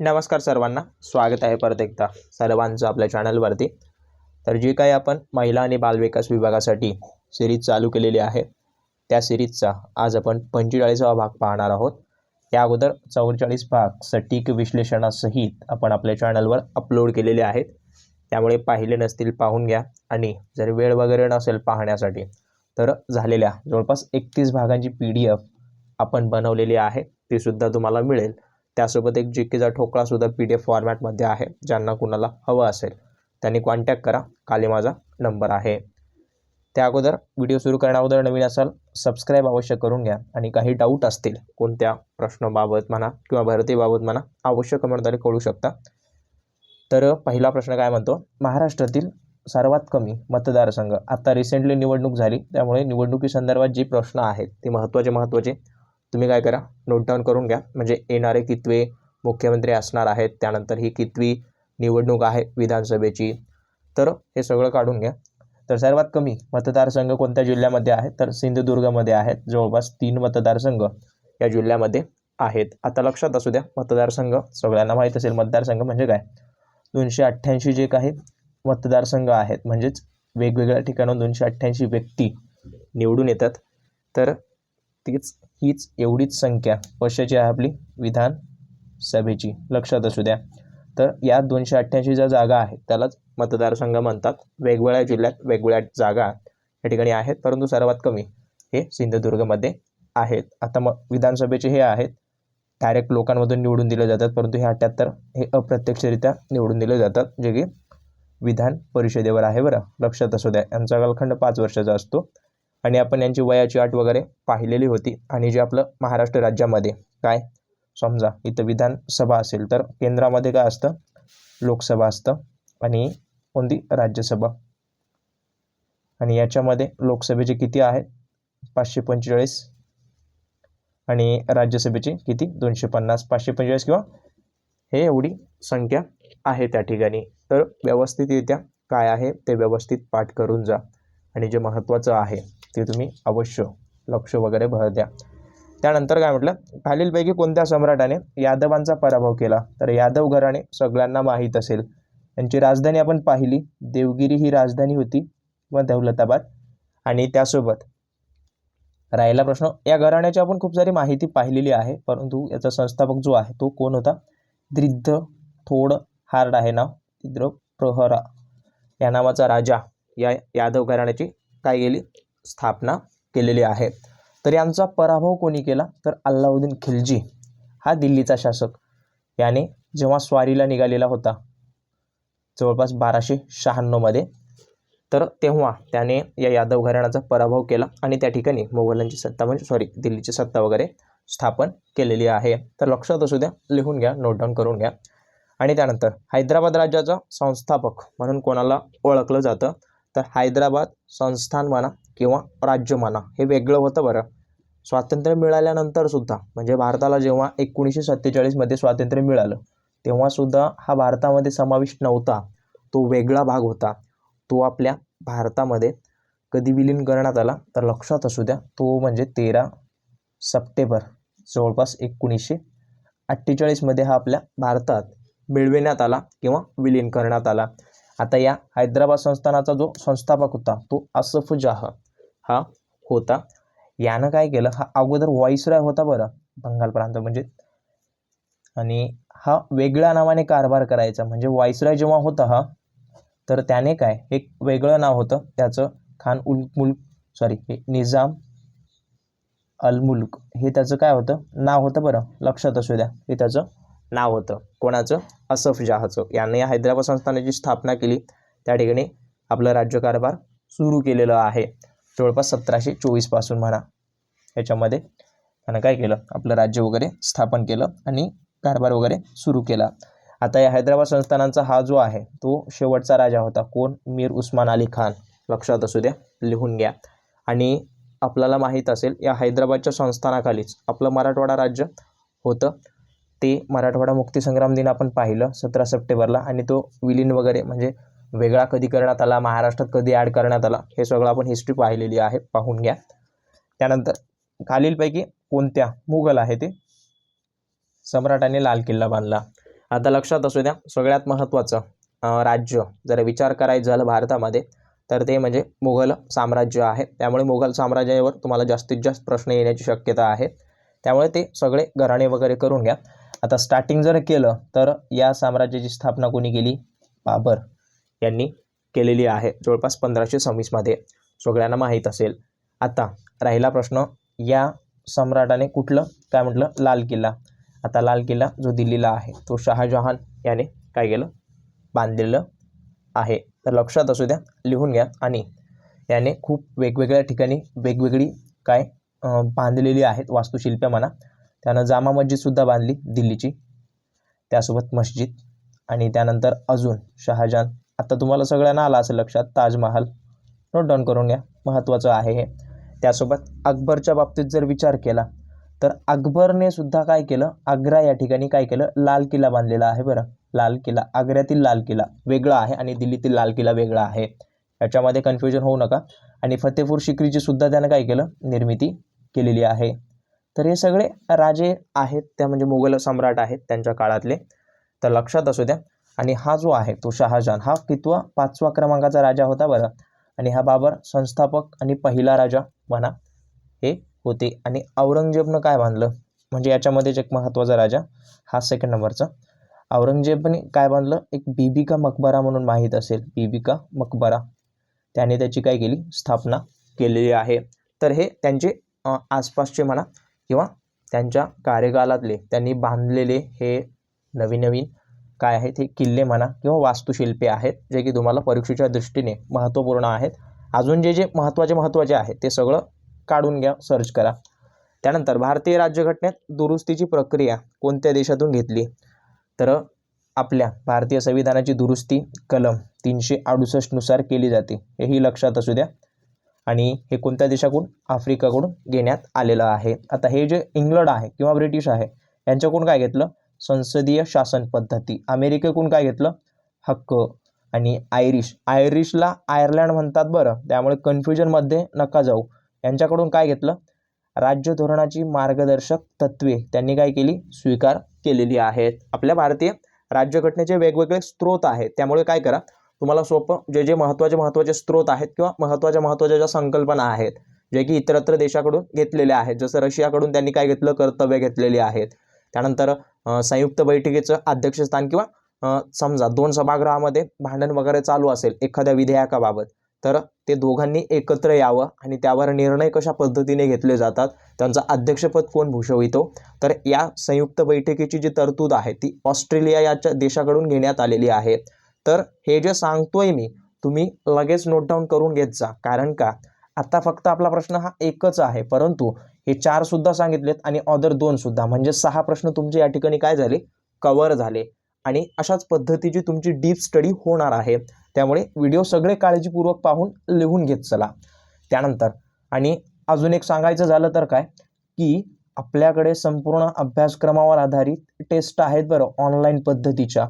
नमस्कार सर्वांना स्वागत आहे परत एकदा सर्वांचं आपल्या चॅनलवरती. तर जी काही आपण महिला आणि बालविकास विभागासाठी सिरीज चालू केलेली आहे त्या सिरीजचा आज आपण पंचेचाळीसावा भाग पाहणार आहोत. या अगोदर चौवेचाळीस भाग सटीक विश्लेषणासहित आपण आपल्या चॅनलवर अपलोड केलेले आहेत. त्यामुळे पाहिले नसतील पाहून घ्या आणि जर वेळ वगैरे नसेल पाहण्यासाठी तर झालेल्या जवळपास एकतीस भागांची पी डी एफ आपण बनवलेली आहे तीसुद्धा तुम्हाला मिळेल. त्यासोबत एक जिकेचा ठोकळासुद्धा पी डी एफ फॉर्मॅटमध्ये आहे ज्यांना कुणाला हवं असेल त्यांनी कॉन्टॅक्ट करा. खाली माझा नंबर आहे. त्या अगोदर व्हिडिओ सुरू करण्याअगोदर नवीन असाल सबस्क्राईब अवश्य करून घ्या. आणि काही डाऊट असतील कोणत्या प्रश्नाबाबत म्हणा किंवा भरतीबाबत म्हणा अवश्य कमेंटद्वारे कळू शकता. तर पहिला प्रश्न काय म्हणतो? महाराष्ट्रातील सर्वात कमी मतदारसंघ. आता रिसेंटली निवडणूक झाली त्यामुळे निवडणुकीसंदर्भात जे प्रश्न आहेत ते महत्त्वाचे महत्त्वाचे तुम्ही काय करा? नोट डाऊन करून घ्या. म्हणजे येणारे कितवे मुख्यमंत्री असणार आहेत त्यानंतर ही कितवी निवडणूक आहे विधानसभेची. तर हे सगळं काढून घ्या. तर सर्वात कमी मतदारसंघ कोणत्या जिल्ह्यामध्ये आहेत तर सिंधुदुर्गमध्ये आहेत. जवळपास तीन मतदारसंघ या जिल्ह्यामध्ये आहेत. आता लक्षात असू द्या मतदारसंघ सगळ्यांना माहीत असेल मतदारसंघ म्हणजे काय? दोनशे अठ्ठ्याऐंशी जे काही मतदारसंघ आहेत म्हणजेच वेगवेगळ्या ठिकाणाहून दोनशे अठ्ठ्याऐंशी व्यक्ती निवडून येतात. तर तीच हीच एवढीच संख्या वर्षाची आहे आपली विधानसभेची. लक्षात असू द्या. तर या दोनशे अठ्ठ्याऐंशी ज्या जागा आहेत त्यालाच मतदारसंघ म्हणतात. वेगवेगळ्या जिल्ह्यात वेगवेगळ्या जागा या ठिकाणी आहेत परंतु सर्वात कमी हे सिंधुदुर्गमध्ये आहेत. आता मग विधानसभेचे हे आहेत. डायरेक्ट लोकांमधून निवडून दिले जातात परंतु हे अठ्ठ्याहत्तर हे अप्रत्यक्षरित्या निवडून दिले जातात जे की विधान परिषदेवर आहे बरं. लक्षात असू द्या. यांचा कालखंड पाच वर्षाचा असतो. आणि आपण यांची वयाची अट वगैरे पाहिलेली होती. आणि जे आपलं महाराष्ट्र राज्यामध्ये काय? समजा इथं विधानसभा असेल तर केंद्रामध्ये काय असतं? लोकसभा असतं. आणि कोणती? राज्यसभा. आणि याच्यामध्ये लोकसभेचे किती आहेत? पाचशे पंचेचाळीस. आणि राज्यसभेचे किती? दोनशे पन्नास. पाचशे पंचेचाळीस किंवा हे एवढी संख्या आहे त्या ठिकाणी. तर व्यवस्थितरित्या काय आहे ते व्यवस्थित पाठ करून जा. आणि जे महत्त्वाचं आहे ते तुम्ही अवश्य लक्ष वगैरे भर द्या. त्यानंतर काय म्हटलं? खालीलपैकी कोणत्या सम्राटाने यादवांचा पराभव केला? तर यादव घराणे सगळ्यांना माहीत असेल. यांची राजधानी आपण पाहिली. देवगिरी ही राजधानी होती व दौलताबाद. आणि त्यासोबत राहिला प्रश्न. या घराण्याची आपण खूप सारी माहिती पाहिलेली आहे परंतु याचा संस्थापक जो आहे तो कोण होता? द्रिद्ध थोड हार्ड आहे नाव. द्रिद्र प्रहरा. या नावाचा राजा या यादव घराण्याची काय गेली? स्थापना केलेली आहे. तर यांचा पराभव कोणी केला? तर अल्लाउद्दीन खिलजी हा दिल्लीचा शासक. याने जेव्हा स्वारीला निघालेला होता जवळपास बाराशे शहाण्णवमध्ये तर तेव्हा त्याने या यादव घराण्याचा पराभव केला आणि त्या ठिकाणी मोगलांची सत्ता म्हणजे सॉरी दिल्लीची सत्ता वगैरे स्थापन केलेली आहे. तर लक्षात असू द्या लिहून घ्या नोट डाऊन करून घ्या. आणि त्यानंतर हैदराबाद राज्याचा संस्थापक म्हणून कोणाला ओळखलं जातं? तर हैदराबाद संस्थान म्हणा किंवा राज्य म्हणा हे वेगळं होतं बरं. स्वातंत्र्य मिळाल्यानंतर सुद्धा म्हणजे भारताला जेव्हा एकोणीसशे सत्तेचाळीसमध्ये स्वातंत्र्य मिळालं तेव्हासुद्धा हा भारतामध्ये समाविष्ट नव्हता. तो वेगळा भाग होता. तो आपल्या भारतामध्ये कधी विलीन करण्यात आला तर लक्षात असू द्या तो म्हणजे तेरा सप्टेंबर जवळपास एकोणीसशे अठ्ठेचाळीसमध्ये हा आपल्या भारतात मिळविण्यात आला किंवा विलीन करण्यात आला. आता या हैदराबाद संस्थानाचा जो संस्थापक होता तो असफ जाह हा होता. यानं काय केलं? हा अगोदर वॉईसराय होता बरं बंगाल प्रांत म्हणजे. आणि हा वेगळ्या नावाने कारभार करायचा. म्हणजे व्हॉइसरॉय जेव्हा होता हा तर त्याने काय एक वेगळं नाव होतं. त्याचं खान उल मुल्क सॉरी निजाम अल मुल्क हे त्याचं काय होतं? नाव होतं बरं लक्षात असू द्या. हे त्याचं नाव होतं. कोणाचं? असफ जहाचं यांनी हैदराबाद संस्थानाची स्थापना केली. त्या ठिकाणी आपलं राज्यकारभार सुरू केलेलं आहे. जवळपास सतराशे चोवीसपासून म्हणा. याच्यामध्ये त्यानं काय केलं? आपलं राज्य वगैरे स्थापन केलं आणि कारभार वगैरे सुरू केला. आता या हैदराबाद संस्थानांचा हा जो आहे तो शेवटचा राजा होता. कोण? मीर उस्मान अली खान. लक्षात असू द्या लिहून घ्या. आणि आपल्याला माहीत असेल या हैदराबादच्या संस्थानाखालीच आपलं मराठवाडा राज्य होतं. ते मराठवाडा मुक्तीसंग्राम दिन आपण पाहिलं सतरा सप्टेंबरला आणि तो विलीन वगैरे म्हणजे वेगळा कधी करण्यात आला महाराष्ट्रात कधी ॲड करण्यात आला हे सगळं आपण हिस्ट्री पाहिलेली आहे पाहून घ्या. त्यानंतर खालीलपैकी कोणत्या मुघल आहे ते? सम्राटाने लाल किल्ला बांधला. आता लक्षात असू द्या सगळ्यात महत्त्वाचं राज्य जर विचार करायचं झालं भारतामध्ये तर ते म्हणजे मुघल साम्राज्य आहे. त्यामुळे मुघल साम्राज्यावर तुम्हाला जास्तीत जास्त प्रश्न येण्याची शक्यता आहे. त्यामुळे ते सगळे घराणे वगैरे करून घ्या. आता स्टार्टिंग जर केलं तर या साम्राज्याची स्थापना कोणी केली? बाबर यांनी केलेली आहे. जवळपास पंधराशे सव्वीसमध्ये सगळ्यांना माहीत असेल. आता राहिला प्रश्न या सम्राटाने कुठलं काय म्हटलं? लाल किल्ला. आता लाल किल्ला जो दिल्लीला आहे तो शहाजहान याने काय केलं? बांधलेलं आहे. तर लक्षात असू द्या लिहून घ्या. आणि याने खूप वेगवेगळ्या ठिकाणी वेगवेगळी काय बांधलेली आहेत वास्तुशिल्पे म्हणा. त्यानं जामा मस्जिदसुद्धा बांधली दिल्लीची. त्यासोबत मस्जिद आणि त्यानंतर अजून शहाजहान आता तुम्हाला सगळ्यांना आलं असेल लक्षात ताजमहाल. नोट डाऊन करून घ्या महत्त्वाचं आहे हे. त्यासोबत अकबरच्या बाबतीत जर विचार केला तर अकबरने सुद्धा काय केलं? आग्रा या ठिकाणी काय केलं? लाल किल्ला बांधलेला आहे बरं. लाल किल्ला आग्र्यातील लाल किल्ला. वेगळा आहे आणि दिल्लीतील लाल किल्ला वेगळा आहे. याच्यामध्ये कन्फ्युजन होऊ नका. आणि फतेपूर शिक्रीची सुद्धा त्यानं काय केलं? निर्मिती केलेली आहे. तर हे सगळे राजे आहेत त्या म्हणजे मुघल सम्राट आहेत त्यांच्या काळातले. तर लक्षात असू द्या. आणि हा जो आहे तो शहाजहान हा कितवा पाचवा क्रमांकाचा राजा होता बरं. आणि हा बाबर संस्थापक आणि पहिला राजा म्हणा हे होते. आणि औरंगजेबनं काय बांधलं? म्हणजे याच्यामध्येच एक महत्त्वाचा राजा हा सेकंड नंबरचा औरंगजेबने काय बांधलं? एक बीबिका मकबरा म्हणून माहीत असेल. बीबिका मकबरा. त्याने त्याची काय केली? स्थापना केलेली आहे. तर हे त्यांचे आसपासचे म्हणा किंवा त्यांच्या कार्यकालातले त्यांनी बांधलेले हे नवीन नवीन काय आहेत हे किल्ले म्हणा किंवा वास्तुशिल्पे आहेत जे की तुम्हाला परीक्षेच्या दृष्टीने महत्त्वपूर्ण आहेत. अजून जे जे महत्त्वाचे महत्त्वाचे आहेत ते सगळं काढून घ्या सर्च करा. त्यानंतर भारतीय राज्यघटनेत दुरुस्तीची प्रक्रिया कोणत्या देशातून घेतली? तर आपल्या भारतीय संविधानाची दुरुस्ती कलम तीनशे अडुसष्टनुसार केली जाते. हेही लक्षात असू द्या. आणि हे कोणत्या देशाकडून? आफ्रिकाकडून घेण्यात आलेलं आहे. आता हे जे इंग्लंड आहे किंवा ब्रिटिश आहे यांच्याकडून काय घेतलं? संसदीय शासन पद्धती. अमेरिकेकडून काय घेतलं? हक्क. आणि आयरिश. आयरिशला आयर्लंड म्हणतात बरं. त्यामुळे कन्फ्युजनमध्ये नका जाऊ. यांच्याकडून काय घेतलं? राज्य धोरणाची मार्गदर्शक तत्वे त्यांनी काय केली? स्वीकार केलेली आहेत. आपल्या भारतीय राज्यघटनेचे वेगवेगळे स्रोत आहेत. त्यामुळे काय करा? तुम्हाला सोपं जे जे महत्त्वाचे महत्त्वाचे स्रोत आहेत किंवा महत्त्वाच्या महत्त्वाच्या ज्या संकल्पना आहेत जे की इतरत्र देशाकडून घेतलेले आहेत जसं रशियाकडून त्यांनी काय घेतलं? कर्तव्य घेतलेली आहेत. त्यानंतर संयुक्त बैठकीचं अध्यक्षस्थान किंवा समजा दोन सभागृहामध्ये भांडण वगैरे चालू असेल एखाद्या विधेयकाबाबत तर ते दोघांनी एकत्र यावं आणि त्यावर निर्णय कशा पद्धतीने घेतले जातात त्यांचं अध्यक्षपद कोण भूषवितो? तर या संयुक्त बैठकीची जी तरतूद आहे ती ऑस्ट्रेलिया याच्या देशाकडून घेण्यात आलेली आहे. तर हे जे सांगतोय मी तुम्ही लगेच नोट डाऊन करून घेत जा. कारण का? आता फक्त आपला प्रश्न हा एकच आहे. परंतु हे चार सुद्धा सांगितलेत आणि ऑदर दोन सुद्धा. म्हणजे सहा प्रश्न तुमचे या ठिकाणी काय झाले? कवर झाले. आणि अशाच पद्धतीची तुमची डीप स्टडी होणार आहे. त्यामुळे व्हिडिओ सगळे काळजीपूर्वक पाहून लिहून घेत चला. त्यानंतर आणि अजून एक सांगायचं झालं तर काय? की आपल्याकडे संपूर्ण अभ्यासक्रमावर आधारित टेस्ट आहेत बरं ऑनलाईन पद्धतीच्या.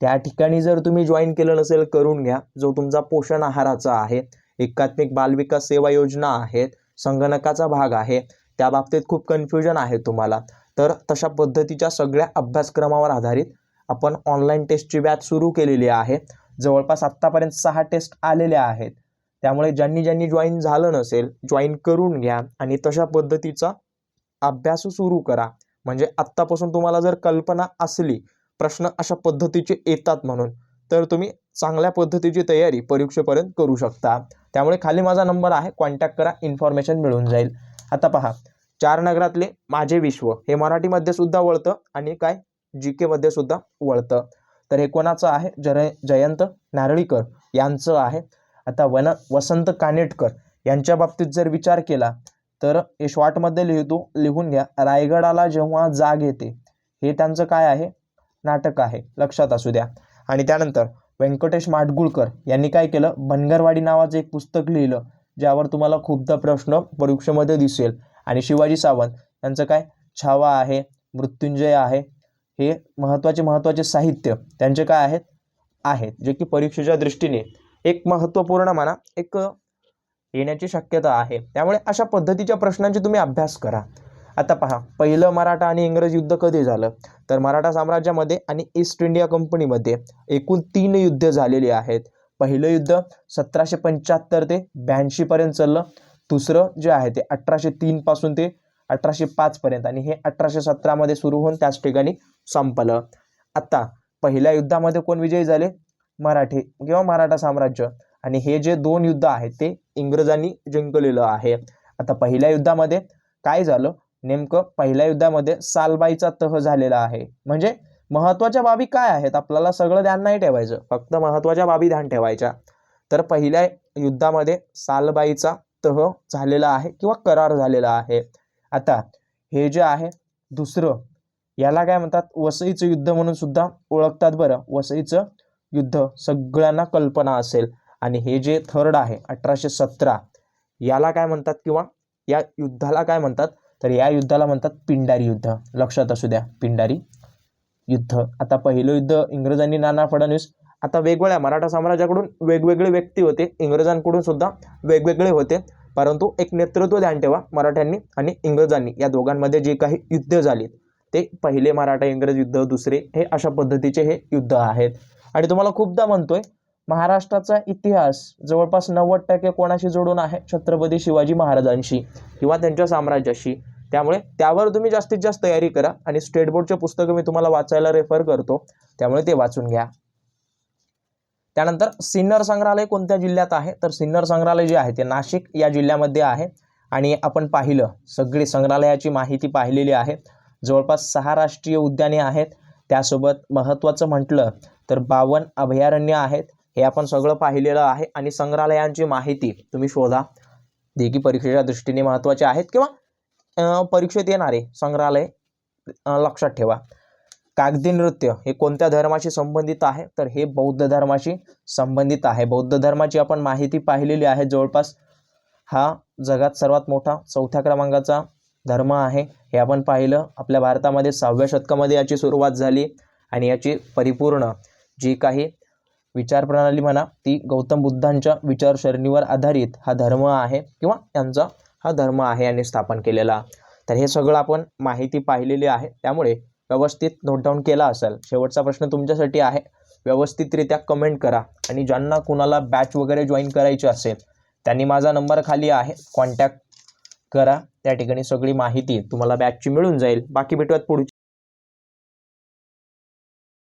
त्या ठिकाणी जर तुम्ही जॉईन केलं नसेल करून घ्या. जो तुमचा पोषण आहाराचा आहे एकात्मिक बालविकास सेवा योजना आहेत संगणकाचा भाग आहे त्या बाबतीत खूप कन्फ्युजन आहे तुम्हाला. तर तशा पद्धतीच्या सगळ्या अभ्यासक्रमावर आधारित आपण ऑनलाईन टेस्टची बॅच सुरू केलेली आहे. जवळपास आत्तापर्यंत सहा टेस्ट आलेल्या आहेत. त्यामुळे ज्यांनी ज्यांनी जॉईन झालं नसेल जॉईन करून घ्या आणि तशा पद्धतीचा अभ्यास सुरू करा. म्हणजे आत्तापासून तुम्हाला जर कल्पना असली प्रश्न अशा पद्धतीचे येतात म्हणून. तर तुम्ही चांगल्या पद्धतीची तयारी परीक्षेपर्यंत करू शकता. त्यामुळे खाली माझा नंबर आहे कॉन्टॅक्ट करा इन्फॉर्मेशन मिळून जाईल. आता पहा चार नगरातले माझे विश्व हे मराठीमध्ये सुद्धा वळतं आणि काय? जी केमध्ये सुद्धा वळतं. तर हे कोणाचं आहे? जय जयंत नारळीकर यांचं आहे. आता वन वसंत कानेटकर यांच्या बाबतीत जर विचार केला तर हे शॉर्टमध्ये लिहितो लिहून घ्या रायगडाला जेव्हा जाग येते हे त्यांचं काय आहे? नाटक आहे लक्षात असू द्या. आणि त्यानंतर व्यंकटेश माडगुळकर यांनी काय केलं? बनगरवाडी नावाचं एक पुस्तक लिहिलं ज्यावर तुम्हाला खूपदा प्रश्न परीक्षेमध्ये दिसेल. आणि शिवाजी सावंत यांचं काय? छावा आहे मृत्युंजय आहे हे महत्त्वाचे महत्त्वाचे साहित्य त्यांचे काय आहेत? आहेत जे की परीक्षेच्या दृष्टीने एक महत्त्वपूर्ण म्हणा एक येण्याची शक्यता आहे. त्यामुळे अशा पद्धतीच्या प्रश्नांचे तुम्ही अभ्यास करा. आता पहा पहिलं मराठा आणि इंग्रज युद्ध कधी झालं? तर मराठा साम्राज्यामध्ये आणि ईस्ट इंडिया कंपनीमध्ये एकूण तीन युद्ध झालेली आहेत. पहिलं युद्ध सतराशे पंच्याहत्तर ते ब्याऐंशीपर्यंत चाललं. दुसरं जे आहे ते अठराशे तीनपासून ते अठराशे पाचपर्यंत आणि हे अठराशे सतरामध्ये सुरू होऊन त्याच ठिकाणी संपलं. आता पहिल्या युद्धामध्ये कोण विजयी झाले? मराठे किंवा मराठा साम्राज्य. आणि हे जे दोन युद्ध आहेत ते इंग्रजांनी जिंकलेलं आहे. आता पहिल्या युद्धामध्ये काय झालं? नेमकं पहिल्या युद्धामध्ये सालबाईचा तह झालेला आहे. म्हणजे महत्त्वाच्या बाबी काय आहेत? आपल्याला सगळं ध्यान नाही ठेवायचं. फक्त महत्त्वाच्या बाबी ध्यान ठेवायच्या. तर पहिल्या युद्धामध्ये सालबाईचा तह झालेला आहे किंवा करार झालेला आहे. आता हे जे आहे दुसरं याला काय म्हणतात? वसईचं युद्ध म्हणून सुद्धा ओळखतात बरं. वसईचं युद्ध सगळ्यांना कल्पना असेल. आणि हे जे थर्ड आहे अठराशे सतरा याला काय म्हणतात? किंवा या युद्धाला काय म्हणतात? तर या युद्धाला म्हणतात पिंडारी युद्ध. लक्षात असू द्या पिंडारी युद्ध. आता पहिलं युद्ध इंग्रजांनी नाना फडणवीस आता वेगवेगळ्या मराठा साम्राज्याकडून वेगवेगळे व्यक्ती होते इंग्रजांकडून सुद्धा वेगवेगळे होते. परंतु एक नेतृत्व ध्यान ठेवा मराठ्यांनी आणि इंग्रजांनी. या दोघांमध्ये जे काही युद्ध झाली ते पहिले मराठा इंग्रज युद्ध दुसरे हे अशा पद्धतीचे हे युद्ध आहेत. आणि तुम्हाला खूपदा म्हणतोय महाराष्ट्राचा इतिहास जवळपास नव्वद टक्के कोणाशी जोडून आहे? छत्रपती शिवाजी महाराजांशी किंवा त्यांच्या साम्राज्याशी. त्यामुळे त्यावर तुम्ही जास्तीत जास्त तयारी करा आणि स्टेट बोर्डचे पुस्तकं मी तुम्हाला वाचायला रेफर करतो. त्यामुळे ते वाचून घ्या. त्यानंतर सिन्नर संग्रहालय कोणत्या जिल्ह्यात आहे? तर सिन्नर संग्रहालय जे आहे ते नाशिक या जिल्ह्यामध्ये आहे. आणि आपण पाहिलं सगळी संग्रहालयाची माहिती पाहिलेली आहे. जवळपास सहा राष्ट्रीय उद्याने आहेत. त्यासोबत महत्त्वाचं म्हटलं तर बावन्न अभयारण्य आहेत. हे आपण सगळं पाहिलेलं आहे आणि संग्रहालयांची माहिती तुम्ही शोधा. देखी परीक्षेच्या दृष्टीने महत्त्वाचे आहेत किंवा परीक्षेत येणारे संग्रहालय लक्षात ठेवा. कागदी नृत्य हे कोणत्या धर्माशी संबंधित आहे? तर हे बौद्ध धर्माशी संबंधित आहे. बौद्ध धर्माची आपण माहिती पाहिलेली आहे. जवळपास हा जगात सर्वात मोठा चौथ्या क्रमांकाचा धर्म आहे. हे आपण पाहिलं. आपल्या भारतामध्ये सहाव्या शतकामध्ये याची सुरुवात झाली आणि याची परिपूर्ण जी काही विचारप्रणाली म्हणा ती गौतम बुद्धांच्या विचारसरणीवर आधारित हा धर्म आहे किंवा त्यांचा हा धर्म आहे यांनी स्थापन केलेला. तर हे सगळं आपण माहिती पाहिलेली आहे. त्यामुळे व्यवस्थित नोटडाऊन केला असेल. शेवटचा प्रश्न तुमच्यासाठी आहे. व्यवस्थितरित्या कमेंट करा. आणि ज्यांना कुणाला बॅच वगैरे जॉईन करायची असेल त्यांनी माझा नंबर खाली आहे. कॉन्टॅक्ट करा. त्या ठिकाणी सगळी माहिती तुम्हाला बॅचची मिळून जाईल. बाकी भेटूयात पुढची.